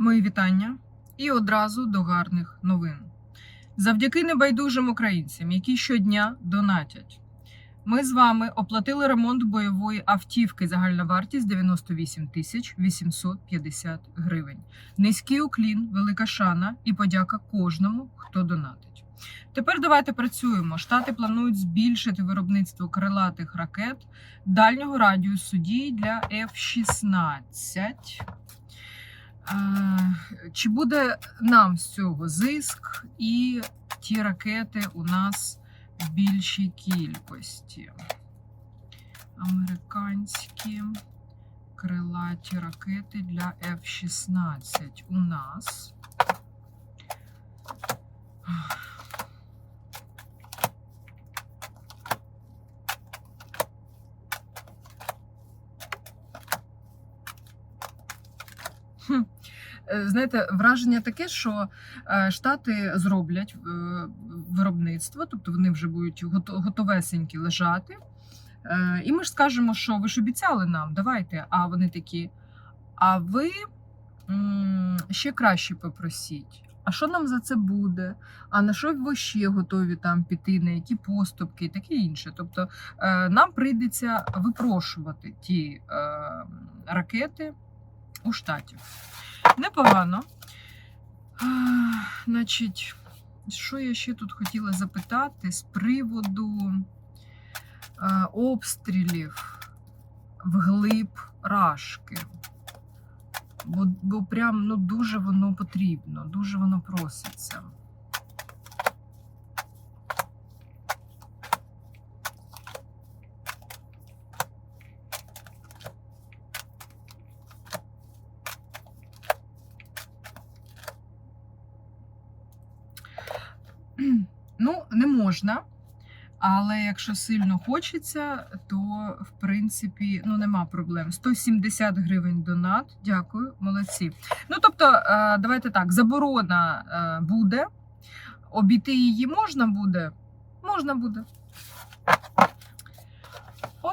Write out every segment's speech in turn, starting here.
Мої вітання і одразу до гарних новин. Завдяки небайдужим українцям, які щодня донатять. Ми з вами оплатили ремонт бойової автівки загальна вартість 98 тисяч 850 гривень. Низький уклін, велика шана і подяка кожному, хто донатить. Тепер давайте працюємо. Штати планують збільшити виробництво крилатих ракет дальнього радіусу дії для F-16. Чи буде нам з цього зиск і ті ракети у нас в більшій кількості? Американські крилаті ракети для F-16 у нас. Хм. Е, Знаєте, враження таке, що е, Штати зроблять е, виробництво, тобто вони вже будуть готовесенькі лежати. Е, І ми ж скажемо, що ви ж обіцяли нам, давайте. А вони такі. А ви ще краще попросіть. А що нам за це буде? А на що ви ще готові там піти, на які поступки і таке інше? Тобто е, нам прийдеться випрошувати ті е, ракети у штатів. Непогано. Значить, що я ще тут хотіла запитати з приводу обстрілів обстрілів вглиб рашки. Бо, бо прям ну, дуже воно потрібно, дуже воно проситься. Ну, не можна. Але якщо сильно хочеться, то в принципі ну нема проблем. 170 гривень донат. Дякую, молодці. Ну тобто, е, давайте так: заборона е, буде, обійти її можна буде. Можна буде.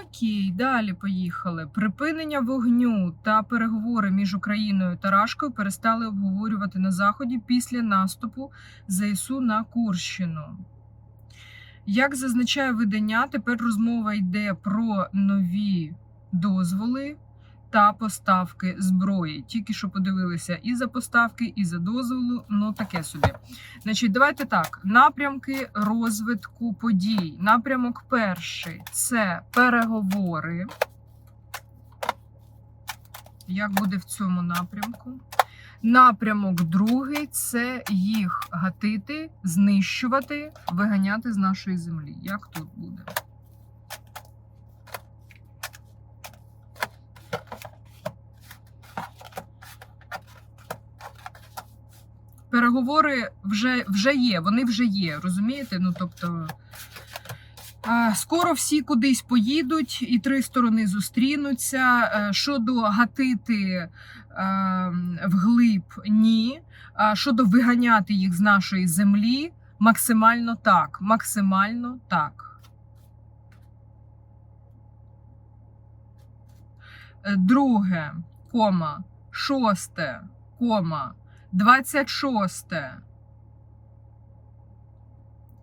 Окей, далі поїхали. Припинення вогню та переговори між Україною та Рашкою перестали обговорювати на заході після наступу ЗСУ на Курщину. Як зазначає видання, тепер розмова йде про нові дозволи та поставки зброї. Тільки що подивилися і за поставки, і за дозволу. Ну таке собі. Значить, давайте так: напрямки розвитку подій. Напрямок перший це переговори. Як буде в цьому напрямку? Напрямок другий це їх гатити, знищувати, виганяти з нашої землі. Як тут буде? Переговори вже, вже є, вони вже є, розумієте? Ну тобто. Скоро всі кудись поїдуть, і три сторони зустрінуться. Е, Щодо гатити е, вглиб, ні. Щодо виганяти їх з нашої землі, максимально так. Максимально так. Е, Друге, кома, шосте, кома, 26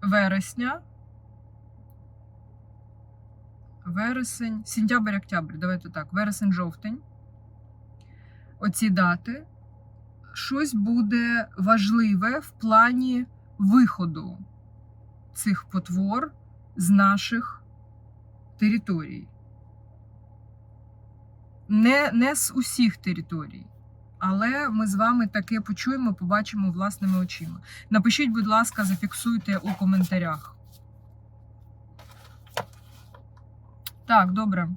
вересня. Вересень, сентябрь, октябрь, давайте так, вересень, жовтень. Оці дати. Щось буде важливе в плані виходу цих потвор з наших територій. Не, не з усіх територій. Але ми з вами таке почуємо, побачимо власними очима. Напишіть, будь ласка, зафіксуйте у коментарях. Так, добре.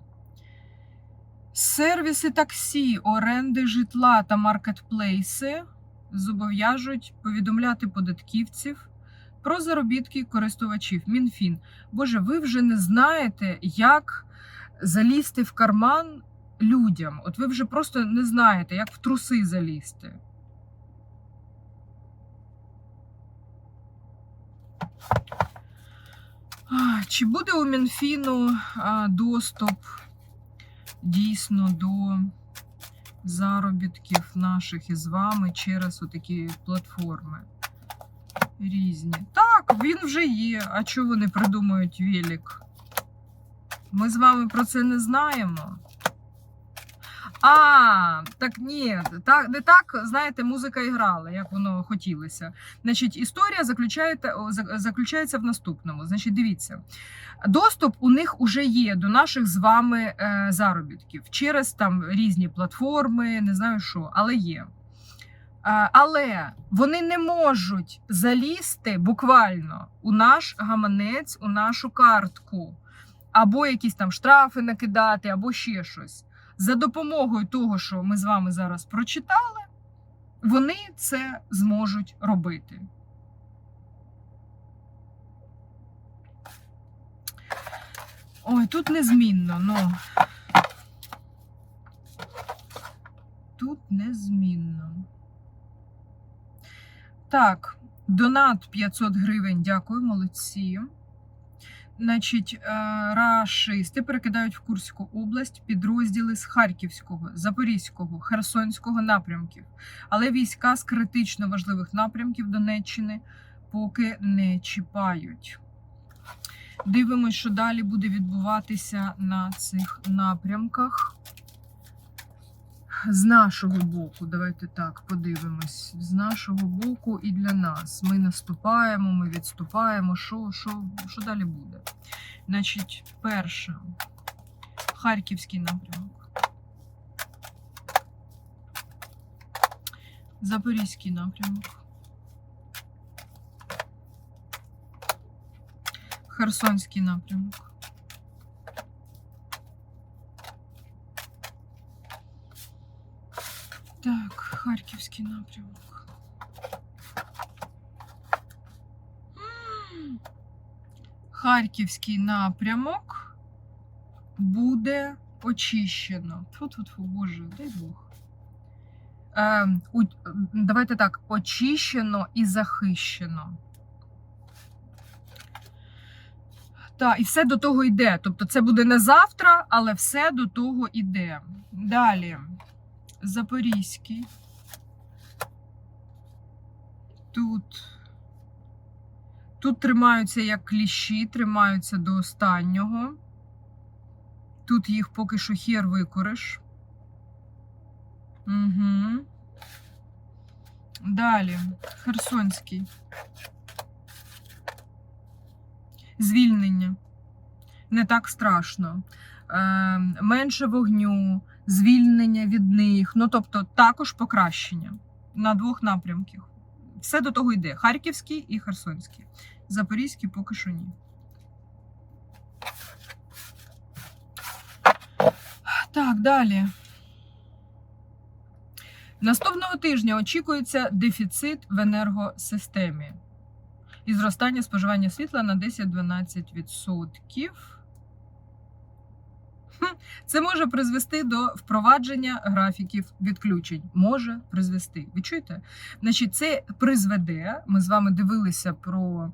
Сервіси таксі, оренди житла та маркетплейси зобов'яжуть повідомляти податківців про заробітки користувачів. Мінфін. Боже, ви вже не знаєте, як залізти в карман людям. От ви вже просто не знаєте, як в труси залізти. Чи буде у Мінфіну доступ дійсно до заробітків наших із вами через отакі платформи. Різні. Так, він вже є. А чого вони придумують велик? Ми з вами про це не знаємо. А, так ні, так, не так, знаєте, музика і грала, як воно хотілося. Значить, історія заключається, заключається в наступному. Значить, дивіться, доступ у них уже є до наших з вами е, заробітків через там різні платформи, не знаю що, але є. Е, Але вони не можуть залізти буквально у наш гаманець, у нашу картку, або якісь там штрафи накидати, або ще щось. За допомогою того, що ми з вами зараз прочитали, вони це зможуть робити. Ой, тут незмінно, ну. Тут незмінно. Так, донат 500 гривень. Дякую, молодці. Значить, е, рашисти перекидають в Курську область підрозділи з Харківського, Запорізького, Херсонського напрямків. Але війська з критично важливих напрямків Донеччини поки не чіпають. Дивимось, що далі буде відбуватися на цих напрямках. З нашого боку, давайте так подивимось. З нашого боку і для нас. Ми наступаємо, ми відступаємо. Що, що, що далі буде? Значить, перше, Харківський напрямок. Запорізький напрямок. Херсонський напрямок. Так, Харківський напрямок. Харківський напрямок буде очищено. Тьфу-тьфу-тьфу, боже, дай Бог. Е, у, давайте так, очищено і захищено. Так, і все до того йде. Тобто це буде не завтра, але все до того йде. Далі. Запорізький. Тут. Тут тримаються як кліщі, тримаються до останнього. Тут їх поки що хер викориш. Угу. Далі. Херсонський. Звільнення. Не так страшно. Е, менше вогню, звільнення від них. Ну, тобто, також покращення на двох напрямках. Все до того йде: Харківський і Херсонський. Запорізький поки що ні. Так, далі. Наступного тижня очікується дефіцит в енергосистемі і зростання споживання світла на 10-12%. Це може призвести до впровадження графіків відключень. Може призвести. Ви чуєте? Значить, це призведе. Ми з вами дивилися про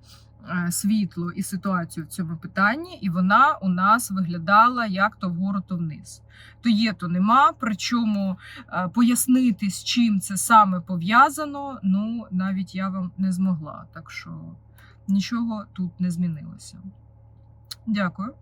е, світло і ситуацію в цьому питанні, і вона у нас виглядала як то вгору, то вниз. То є, то нема. Причому е, пояснити, з чим це саме пов'язано, ну навіть я вам не змогла. Так що нічого тут не змінилося. Дякую.